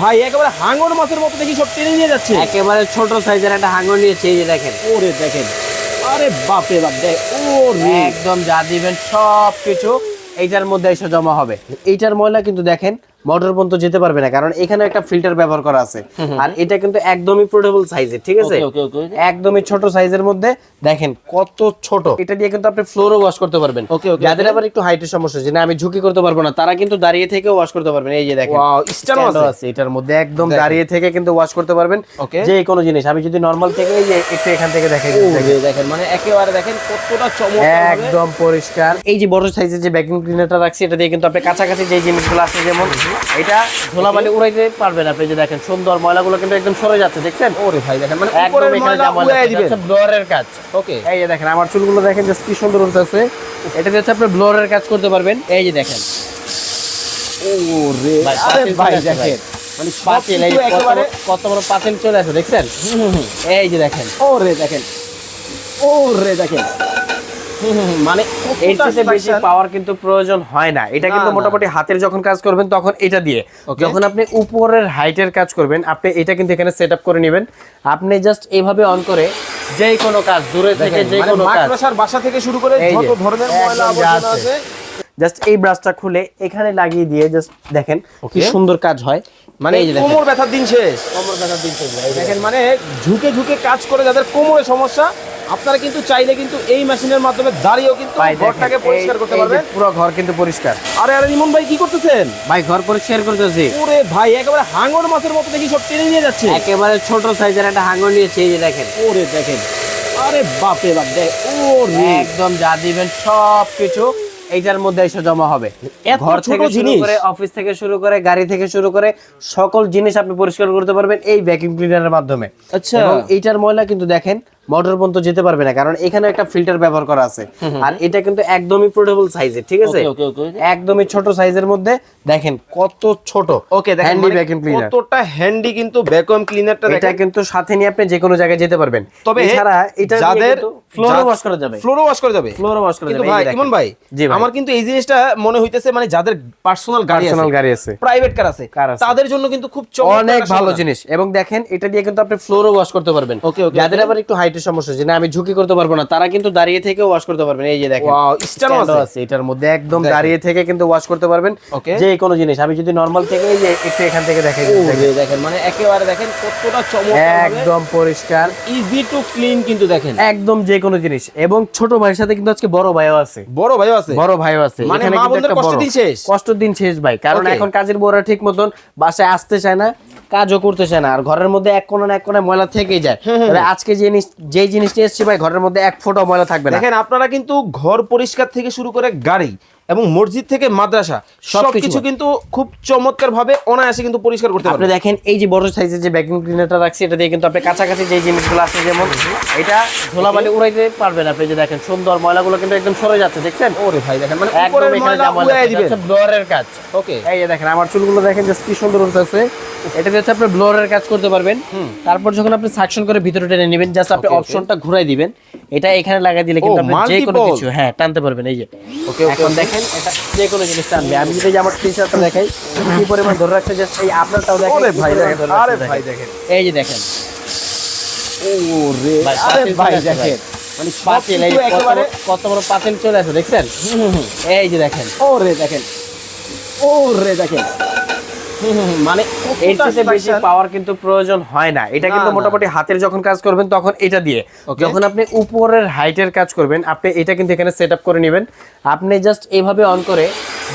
ভাই একেবারে হাঙ্গর মাছের মতো দেখি সব টেনে নিয়ে যাচ্ছে। একেবারে ছোট সাইজের একটা হাঙ্গর নিয়েছে এই যে দেখেন। ওরে দেখেন। আরে বাপরে বাপ দেখ ও একদম যা দিবেন সব কিছু এইটার মধ্যে এসে জমা হবে। এইটার ময়লা কিন্তু দেখেন মোটর পর্যন্ত যেতে পারবে না কারণ এখানে একটা ফিল্টার ব্যবহার করা আছে। আর এটা কিন্তু একদমই পোর্টেবল সাইজের ঠিক আছে? একদমই ছোট সাইজের মধ্যে দেখেন কত ছোট। এটা দিয়ে কিন্তু আপনি ফ্লোরও ওয়াশ করতে পারবেন। যাদের আবার একটু হাইটের সমস্যা যে না আমি ঝুঁকি করতে পারব না তারা কিন্তু দাঁড়িয়ে থেকে ওয়াশ করতে পারবেন। এই যে দেখেন স্ট্যান্ড আছে। এটার মধ্যে একদম দাঁড়িয়ে থেকে কিন্তু ওয়াশ করতে পারবেন. যে কোনো জিনিস আমি যদি নরমাল থেকে এই যে একটু এখান থেকে দেখাই ও দেখেন। মানে একেবারে দেখেন কতটা চমৎকার একদম পরিষ্কার। এই যে বড় সাইজের যে ভ্যাকুয়াম ক্লিনারটা রাখছি এটা দিয়ে কিন্তু আপনি কাছাকাছি যে জিনিসগুলো আছে যেমন এটা ধুলাবালি উড়াইতে পারবেন আপনি যে দেখেন সুন্দর ময়লাগুলো কিন্তু একদম সরে যাচ্ছে দেখছেন? ওরে ভাই দেখেন মানে একদম এখানে যা ময়লা দিবেন। ব্লোয়ারের কাজ। ওকে এই যে দেখেন আমার চুলগুলো দেখেন জাস্ট কি সুন্দর উঠতেছে। এটা হচ্ছে আপনি ব্লোয়ারের কাজ করতে পারবেন। এই যে দেখেন। ও রে ভাই, দেখেন। মানে পাতিল এই কত বড়- পাতিল চলে আসে দেখছেন? এই যে দেখেন। ও রে দেখেন। ও রে দেখেন। মানে এর চেয়ে বেশি পাওয়ার কিন্তু প্রয়োজন হয় না। এটা কিন্তু মোটামুটি হাতের যখন কাজ করবেন তখন এটা দিয়ে। যখন আপনি উপরের হাইটের কাজ করবেন আপনি এটা কিন্তু এখানে সেট করে নেবেন। আপনি জাস্ট এইভাবে অন করে যে কোনো কাজ দূরে থেকে যে মানে কোনো কাজ। বাসা থেকে শুরু করে যত ধরনের ময়লা আবর্জনা আছে। জাস্ট এই ব্রাশটা খুলে এখানে লাগিয়ে দিয়ে জাস্ট দেখেন কি সুন্দর কাজ হয়। মানে এই যে কোমর ব্যথার দিন শেষ। কোমর ব্যথার দিন যে দেখেন মানে ঝুঁকে ঝুঁকে কাজ করে যাদের কোমরে সমস্যা আপনারা কিন্তু চাইলে কিন্তু এই মেশিনের মাধ্যমে দাঁড়িয়েও কিন্তু ঘরটাকে পরিষ্কার করতে পারবেন। পুরো ঘর কিন্তু পরিষ্কার। আরে আরে ইমন ভাই কি করতেছেন? ভাই ঘর পরিষ্কার করতেছি ওরে ভাই একেবারে হাঙ্গর মাছের মতো দেখি সব টেনে নিয়ে যাচ্ছে। একেবারে ছোট সাইজের একটা হাঙ্গর নিয়েছে এই যে দেখেন। ওরে দেখেন। আরে বাপরে বাপ দেখ ও একদম যা দিবেন সব কিছু এইটার মধ্যে এসে জমা হবে। ঘর থেকে শুরু করে অফিস থেকে শুরু করে গাড়ি থেকে শুরু করে সকল জিনিস আপনি পরিষ্কার করতে পারবেন এই ভ্যাকুয়াম ক্লিনারের মাধ্যমে। আচ্ছা। এবং এইটার ময়লা কিন্তু দেখেন মোটর পর্যন্ত যেতে পারবে না কারণ এখানে একটা ফিল্টার ব্যবহার করা আছে। আর এটা কিন্তু একদমই পোর্টেবল সাইজের ঠিক আছে? ওকে, ওকে, ওকে। একদমই ছোট সাইজের মধ্যে দেখেন কত ছোট। ওকে হ্যান্ডি ভ্যাকুয়াম ক্লিনার কতটা হ্যান্ডি কিন্তু ভ্যাকুয়াম ক্লিনারটা এটা কিন্তু সাথে নিয়ে আপনি যে কোনো জায়গায় যেতে পারবেন। তবে এছাড়া এটা যাদের ফ্লোর ওয়াশ করা যাবে। ফ্লোরও ওয়াশ করা যাবে। ফ্লোর ওয়াশ করা যাবে ভাই ইমন ভাই। আমার কিন্তু এই জিনিসটা মনে হইতেছে মানে যাদের পার্সোনাল গাড়ি আছে পার্সোনাল গাড়ি আছে। প্রাইভেট কার আছে কার আছে। তাদের জন্য কিন্তু খুব অনেক ভালো জিনিস। এবং দেখেন এটা দিয়ে কিন্তু আপনি ফ্লোরও ওয়াশ করতে পারবেন। Okay, okay, যাদের আবার একটু হাইটের সমস্যা যে না আমি ঝুঁকি করতে পারব না। তারা কিন্তু দাঁড়িয়ে থেকে ওয়াশ করতে পারবেন। এই যে দেখেন Wow, stand ও stand ও আছে। এটার মধ্যে একদম দাঁড়িয়ে থেকে কিন্তু ওয়াশ করতে পারবেন। যে কোনো জিনিস আমি যদি নরমাল থেকে এই যে একটু এখান থেকে দেখাই দেখেন। মানে একেবারে দেখেন কতটা চমৎকার একদম পরিষ্কার। ইজি টু ক্লিন কিন্তু দেখেন। একদম যে কোনো জিনিস। এবং ছোট ভাইয়ের সাথে কিন্তু আজকে বড় ভাইও আছে। বড় ভাইও আছে? বড় ভাইও আছে। মানে মা বোনদের একটা দিন শেষ? কষ্টের দিন শেষ ভাই। কারণ এখন কাজের বউরা ঠিক মতন বাসায় আসতে চায় না কাজও করতে চায় না। আর ঘরের মধ্যে এক কোণা না এক কোণায় ময়লা থেকেই যায়। আজকে যে জিনিস যে নিয়ে এসেছে ভাই, ঘরের মধ্যে এক ফোঁটা ময়লা থাকবে দেখেন, আপনারা কিন্তু ঘর পরিষ্কার থেকে শুরু করে গাড়ি এবং মসজিদ থেকে মাদ্রাসা সবকিছু কিন্তু খুব চমৎকার ভাবে অনায়াসে কিন্তু পরিষ্কার করতে আপনি দেখেন এই যে বড় সাইজের যে ভ্যাকুয়াম ক্লিনারটা রাখছি এটা দিয়ে কিন্তু আপনি কাছাকাছি যে জিনিসগুলো আছে যেমন এটা ধুলাবালি উড়াইতে পারবেন আপনি যে দেখেন সুন্দর ময়লাগুলো কিন্তু একদম সরে যাচ্ছে দেখছেন? ওরে ভাই দেখেন মানে একদম উপরের এখানে ময়লা যা ময়লা দিবেন। ব্লোয়ারের কাজ। ওকে। এই যে দেখেন আমার চুলগুলো দেখেন জাস্ট কি সুন্দর উঠতেছে। এটা হচ্ছে আপনি ব্লোয়ারের কাজ করতে পারবেন। তারপর যখন আপনি সাকশন করে ভিতরে টেনে নেবেন জাস্ট আপনি. অপশনটা ঘুরাই দিবেন। এটা এখানে লাগাই দিলে কিন্তু আপনি যে কোনো কিছু হ্যাঁ টানতে পারবেন এই যে। ওকে এখন দেখেন এটা যে কোনো জিনিস টানবে আমি যদি আমার টি শার্টটা দেখাই কি পরিমাণ ধরে রাখতে চাই এই আপনারটাও দেখেন ভাই দেখেন আরে ভাই দেখেন। এই যে দেখেন। ও রে আরে ভাই দেখেন। মানে পাতিল এই কত বড়- কত বড় পাতিল চলে আসে দেখছেন? এই যে দেখেন। ও রে দেখেন। ও রে দেখেন। মানে এর চেয়ে বেশি পাওয়ার কিন্তু প্রয়োজন হয় না। এটা কিন্তু মোটামুটি হাতের যখন কাজ করবেন তখন এটা দিয়ে। যখন আপনি উপরের হাইটের কাজ করবেন আপনি এটা কিন্তু এখানে সেট করে নেবেন। আপনি জাস্ট এইভাবে অন করে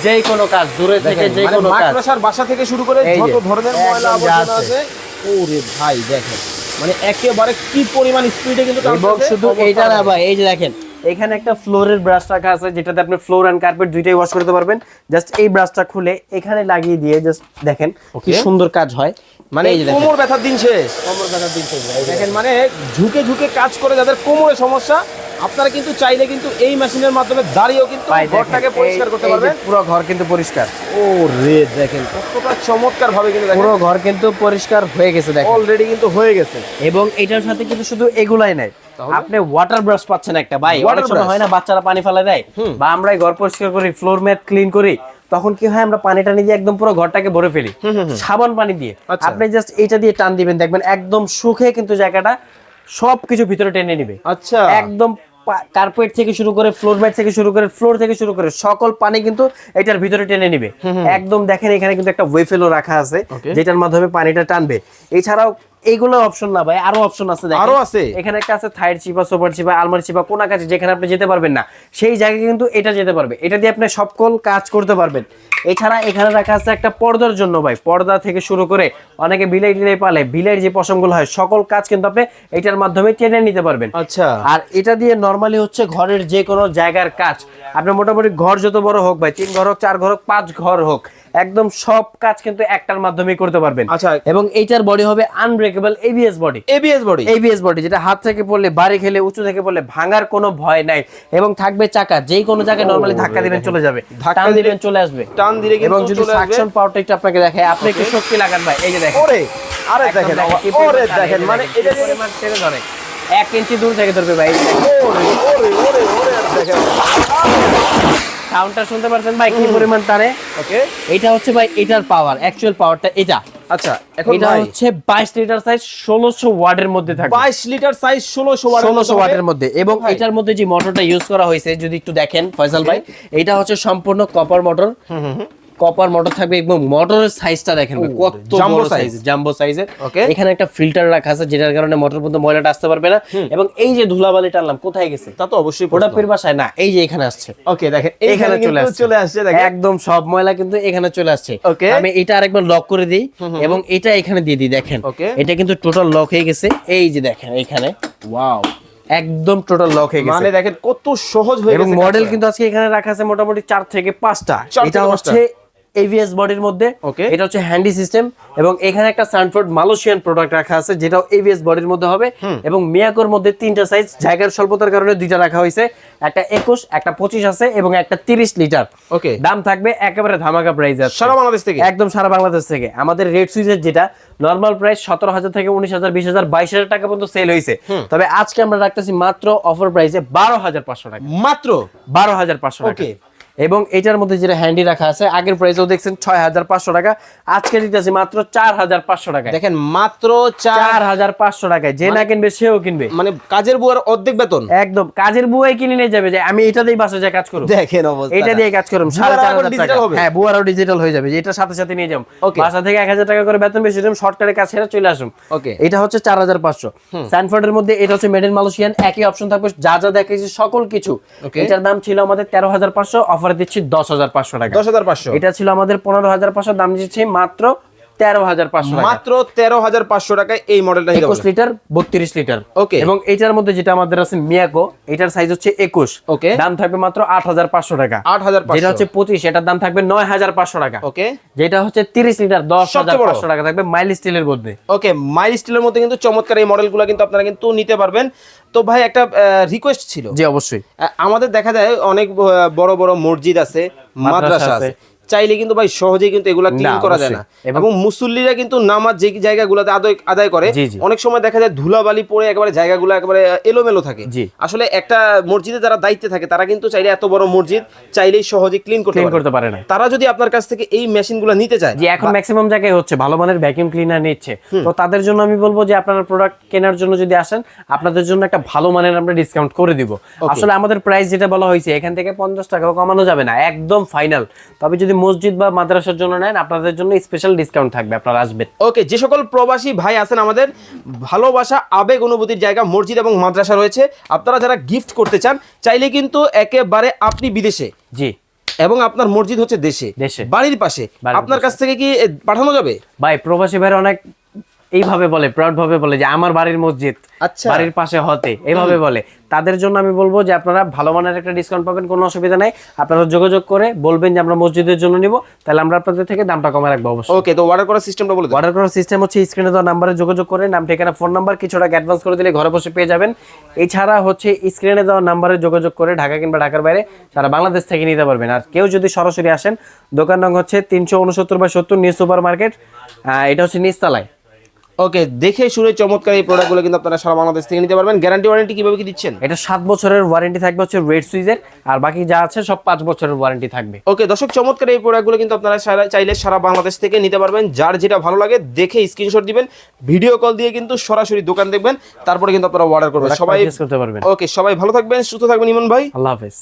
যে কোনো কাজ দূরে থেকে দেখেন যে মানে কোনো কাজ। বাসা থেকে শুরু করে যত ধরনের ময়লা আবর্জনা আছে। আছে। ও রে ভাই দেখেন। মানে একেবারে কি পরিমাণ স্পিডে কিন্তু শুধু এইটা না ভাই এই যে দেখেন এখানে একটা ফ্লোরের ব্রাশ রাখা আছে যেটাতে আপনি ফ্লোর এন্ড কার্পেট দুইটাই ওয়াশ করতে পারবেন। জাস্ট এই ব্রাশটা খুলে এখানে লাগিয়ে দিয়ে জাস্ট দেখেন কি সুন্দর কাজ হয়। মানে এই যে দেখেন। কোমর ব্যথার দিন শেষ। কোমর ব্যথার দিন যে দেখেন মানে ঝুঁকে ঝুঁকে কাজ করে যাদের কোমরে সমস্যা আপনারা কিন্তু চাইলে কিন্তু এই মেশিনের মাধ্যমে দাঁড়িয়েও কিন্তু ঘরটাকে পরিষ্কার করতে পারবেন। পুরো ঘর কিন্তু পরিষ্কার। ও রে দেখেন কতটা চমৎকার ভাবে কিন্তু পুরো ঘর কিন্তু পরিষ্কার হয়ে গেছে দেখেন। অলরেডি কিন্তু হয়ে গেছে। এবং এটার সাথে কিন্তু শুধু এগুলাই নাই। আপনি ওয়াটার ব্রাশ পাচ্ছেন একটা ভাই। অনেক সময় হয় না বাচ্চারা পানি ফেলে দেয়। বা আমরাই ঘর পরিষ্কার করি ফ্লোর ম্যাট ক্লিন করি। তখন কি হয় আমরা পানি টানি দিয়ে একদম পুরো ঘরটাকে ভরে ফেলি। সাবান পানি দিয়ে। আচ্ছা। আপনি জাস্ট এটা দিয়ে টান দিবেন দেখবেন একদম সুখে কিন্তু জায়গাটা সবকিছু ভিতরে টেনে নিবে। আচ্ছা। একদম কার্পেট থেকে শুরু করে ফ্লোর ম্যাট থেকে শুরু করে ফ্লোর থেকে শুরু করে সকল পানি কিন্তু এটার ভিতরে টেনে নিবে। একদম দেখেন এখানে কিন্তু একটা ওয়েফেলও রাখা আছে যেটার মাধ্যমে পানিটা টানবে। এছাড়াও এইগুলো অপশন না ভাই আরও অপশন আছে আরও আছে? এখানে একটা আছে থাইর চিপা সোপার চিপা আলমারি চিপা কোনা কাছে যেখানে আপনি যেতে পারবেন না। সেই জায়গায় কিন্তু এটা যেতে পারবে। এটা দিয়ে আপনি সকল কাজ করতে পারবেন। এছাড়া এখানে রাখা আছে একটা পর্দার জন্য ভাই পর্দা থেকে শুরু করে অনেকে বিলাই টিলাই পালে বিলের যে পশমগুলো হয় সকল কাজ কিন্তু আপনি এটার মাধ্যমে টেনে নিতে পারবেন। আচ্ছা। আর এটা দিয়ে নরমালি হচ্ছে ঘরের যে কোনো জায়গার কাজ। আপনি মোটামুটি ঘর যত বড় হোক ভাই তিন ঘর হোক চার ঘর হোক পাঁচ ঘর হোক একদম সব কাজ কিন্তু একটার মাধ্যমে করতে পারবেন। আচ্ছা। এবং এইটার বডি হবে unbreakable ABS body ABS body ABS body যেটা হাত থেকে পড়লে বাড়ি খেলে উঁচু থেকে পড়লে ভাঙার কোনো ভয় নাই। এবং থাকবে চাকা যেই কোনো জায়গায় নরমালি ধাক্কা দিবেন চলে যাবে ধাক্কা টান দিবেন চলে আসবে। টান দিলে কিন্তু এবং যদি সাকশন পাওয়ারটা একটু আপনাকে দেখায় আপনি একটু শক্তি লাগান ভাই এই যে দেখেন। ওরে আরে দেখেন ওরে টানে, দেখেন মানে এটা পরিমাণ ছেড়ে ধরে। এক ইঞ্চি দূর থেকে ধরবে ভাই। ওরে ওরে ওরে ওরে দেখেন। সাউন্ডটা শুনতে পারছেন ভাই কি পরিমাণ টানে? ওকে এটা হচ্ছে ভাই এটার পাওয়ার অ্যাকচুয়াল পাওয়ারটা এটা। আচ্ছা এখন এটা হচ্ছে 22 লিটার সাইজ 1600 ওয়াটের মধ্যে থাকবে। 22 লিটার সাইজ 1600 ওয়াট 1600 ওয়াটের মধ্যে। এবং এটার মধ্যে যে মোটরটা ইউজ করা হয়েছে যদি একটু দেখেন ফয়সাল ভাই এটা হচ্ছে সম্পূর্ণ কপার মোটর কপার মোটর থাকবে এবং মোটরের সাইজটা দেখেন কত বড় সাইজ জাম্বো সাইজের. এখানে একটা ফিল্টার রাখা আছে যেটার কারণে মোটর মধ্যে ময়লাটা আসতে পারবে না। এবং এই যে ধুলাবালি টানলাম কোথায় গেছে? তা তো অবশ্যই ওটা পীর বাসায়? না এই যে এখানে আসছে। ওকে দেখেন এখানে চলে আসছে। চলে আসছে দেখেন। একদম সব ময়লা কিন্তু এখানে চলে আসছে. আমি এটা আরেকবার লক করে দিই এবং এটা এখানে দিয়ে দিই দেখেন. এটা কিন্তু টোটাল লক হয়ে গেছে। এই যে দেখেন এখানে। ওয়াও একদম টোটাল লক হয়ে গেছে। মানে দেখেন কত সহজ হয়ে এবং গেছে মডেল কিন্তু আজকে এখানে রাখা আছে মোটামুটি চার থেকে পাঁচটা। এটা হচ্ছে এভিএস বডির মধ্যে। Okay. এটা হচ্ছে হ্যান্ডি সিস্টেম এবং এখানে একটা সানফোর্ড মালয়েশিয়ান প্রোডাক্ট রাখা আছে যেটাও এভিএস বডির মধ্যে হবে। এবং মিয়াকোর মধ্যে তিনটা সাইজ জায়গার স্বল্পতার কারণে দুইটা রাখা হয়েছে। একটা একুশ একটা পঁচিশ আছে এবং একটা তিরিশ লিটার। ওকে দাম থাকবে একেবারে ধামাকা প্রাইস আছে। সারা বাংলাদেশ থেকে? একদম সারা বাংলাদেশ থেকে। আমাদের রেড সুইচের যেটা নর্মাল প্রাইস সতেরো হাজার থেকে উনিশ হাজার বিশ হাজার বাইশ হাজার টাকা পর্যন্ত সেল হয়েছে। তবে আজকে আমরা রাখতেছি মাত্র অফার প্রাইসে বারো হাজার পাঁচশো টাকা। মাত্র? বারো হাজার পাঁচশো টাকা. এবং এটার মধ্যে যেটা হ্যান্ডি রাখা আছে আগের প্রাইসেও দেখছেন ছয় হাজার পাঁচশো টাকা আজকে দিতেছি মাত্র চার হাজার পাঁচশো টাকা দেখেন মাত্র চার হাজার পাঁচশো টাকায় যে না কিনবে সেও কিনবে। মানে কাজের বুয়ার অর্ধেক বেতন। একদম কাজের বুয়াই কিনে নিয়ে যাবে যে আমি এটা দিয়ে বাসায় যায় কাজ করব দেখেন অবস্থা। এটা দিয়ে কাজ করুন সাড়ে চার হাজার টাকা। হ্যাঁ বুয়ারাও ডিজিটাল হয়ে যাবে যেটা সাথে সাথে নিয়ে যাব. বাসা থেকে এক হাজার টাকা করে বেতন বেশি দিলাম শর্টকাটে কাজ সেরে চলে আসুন Okay. এটা হচ্ছে চার হাজার পাঁচশো। স্যানফোর্ডের মধ্যে এটা হচ্ছে মেডেন মালয়েশিয়ান একই অপশন থাকবে যা যা দেখেছি সকল কিছু। এটার দাম ছিল আমাদের তেরো হাজার পাঁচশো অফার দিচ্ছি দশ হাজার পাঁচশো টাকা। দশ হাজার পাঁচশো। এটা ছিল আমাদের পনেরো হাজার পাঁচশো দাম দিচ্ছি মাত্র তেরো হাজার পাঁচশো মাত্র তেরো হাজার পাঁচশো টাকায় এই মডেলটা একুশ লিটার বত্রিশ লিটার। Okay. এবং এটার মধ্যে যেটা আমাদের আছে মিয়াকো এটার সাইজ হচ্ছে একুশ। Okay. দাম থাকবে মাত্র আট হাজার পাঁচশো টাকা। আট হাজার যেটা হচ্ছে পঁচিশ এটার দাম থাকবে নয় হাজার পাঁচশো টাকা। ওকে। যেটা হচ্ছে তিরিশ লিটার দশ হাজার পাঁচশো টাকা থাকবে মাইল স্টিলের মধ্যে। ওকে মাইল স্টিলের মধ্যে কিন্তু চমৎকার এই মডেলগুলো কিন্তু আপনারা কিন্তু নিতে পারবেন। তো ভাই একটা রিকোয়েস্ট ছিল। জি অবশ্যই। আমাদের দেখা যায় অনেক বড় বড় মসজিদ আছে মাদ্রাসা আছে। চাইলে কিন্তু ভাই সহজেই কিন্তু এগুলা ক্লিন করা যায় না। এবং- মুসল্লিরা কিন্তু নামাজ যে জায়গাগুলোতে আদায় আদায় করে। অনেক সময় দেখা যায় ধুলাবালি পড়ে একেবারে জায়গাগুলো একেবারে এলোমেলো থাকে। আসলে একটা মসজিদে যারা দায়িত্বে থাকে তারা কিন্তু চাইলে এত বড় মসজিদ চাইলেই সহজে ক্লিন করতে করতে পারে না। তারা যদি আপনার কাছ থেকে এই মেশিনগুলো নিতে চায় যে এখন ম্যাক্সিমাম জায়গায় হচ্ছে ভালো মানের ভ্যাকিউম ক্লিনার নিচ্ছে। তো তাদের জন্য আমি বলব যে আপনারা প্রোডাক্ট কেনার জন্য যদি আসেন আপনাদের জন্য একটা ভালো মানের আমরা ডিসকাউন্ট করে দিব। আসলে আমাদের প্রাইস যেটা বলা হয়েছে এখান থেকে পঞ্চাশ টাকাও কমানো যাবে না একদম ফাইনাল তবে যদি মসজিদ বা মাদ্রাসার জন্য নেন আপনাদের জন্য স্পেশাল ডিসকাউন্ট থাকবে আপনারা আসবেন। ওকে যে সকল প্রবাসী ভাই আছেন আমাদের ভালোবাসা আবেগ অনুভূতির জায়গা মসজিদ এবং মাদ্রাসা রয়েছে আপনারা যারা গিফট করতে চান চাইলে কিন্তু একেবারে আপনি বিদেশে জি। এবং আপনার মসজিদ হচ্ছে দেশে। দেশে। বাড়ির পাশে। আপনার কাছ থেকে কি পাঠানো যাবে? ভাই প্রবাসী ভাইয়ের অনেক এইভাবে বলে প্রাউড ভাবে বলে যে আমার বাড়ির মসজিদ আচ্ছা। বাড়ির পাশে হতে এইভাবে বলে। তাদের জন্য আমি বলব যে আপনারা ভালো মানের একটা ডিসকাউন্ট পাবেন কোনো অসুবিধা নাই। আপনারা যোগাযোগ করে বলবেন যে আমরা মসজিদের জন্য নিব। তাহলে আমরা আপনাদের থেকে দামটা কমে রাখব অবশ্যই। ওকে তো অর্ডার করার সিস্টেমটা বলে অর্ডার করার সিস্টেম হচ্ছে স্ক্রিনে দেওয়া নাম্বারে যোগাযোগ করে নাম ঠিকানা ফোন নাম্বার কিছু টাকা অ্যাডভান্স করে দিলে ঘরে বসে পেয়ে যাবেন। এছাড়া হচ্ছে স্ক্রিনে দেওয়া নাম্বারে যোগাযোগ করে ঢাকা কিংবা ঢাকার বাইরে সারা বাংলাদেশ থেকে নিতে পারবেন। আর কেউ যদি সরাসরি আসেন দোকান নং হচ্ছে তিনশো উনসত্তর বা সত্তর নিউ সুপার মার্কেট এটা হচ্ছে নিচতলায়। ওকে দেখে শুনে চমৎকার এই প্রোডাক্টগুলো কিন্তু আপনারা সারা বাংলাদেশ থেকে নিতে পারবেন। গ্যারান্টি ওয়ারেন্টি কীভাবে কি দিচ্ছেন? এটা সাত বছরের ওয়ারেন্টি থাকবে হচ্ছে রেড সুইজের আর বাকি যা আছে সব পাঁচ বছরের ওয়ারেন্টি থাকবে। ওকে দর্শক চমৎকার এই প্রোডাক্টগুলো কিন্তু আপনারা সারা চাইলে সারা বাংলাদেশ থেকে নিতে পারবেন। যার যেটা ভালো লাগে দেখে স্ক্রিনশট দিবেন ভিডিও কল দিয়ে কিন্তু সরাসরি দোকান দেখবেন তারপরে কিন্তু আপনারা অর্ডার করবেন। সবাই করতে পারবেন। ওকে সবাই ভালো থাকবেন সুস্থ থাকবেন ইমন ভাই। আল্লাহ হাফেজ।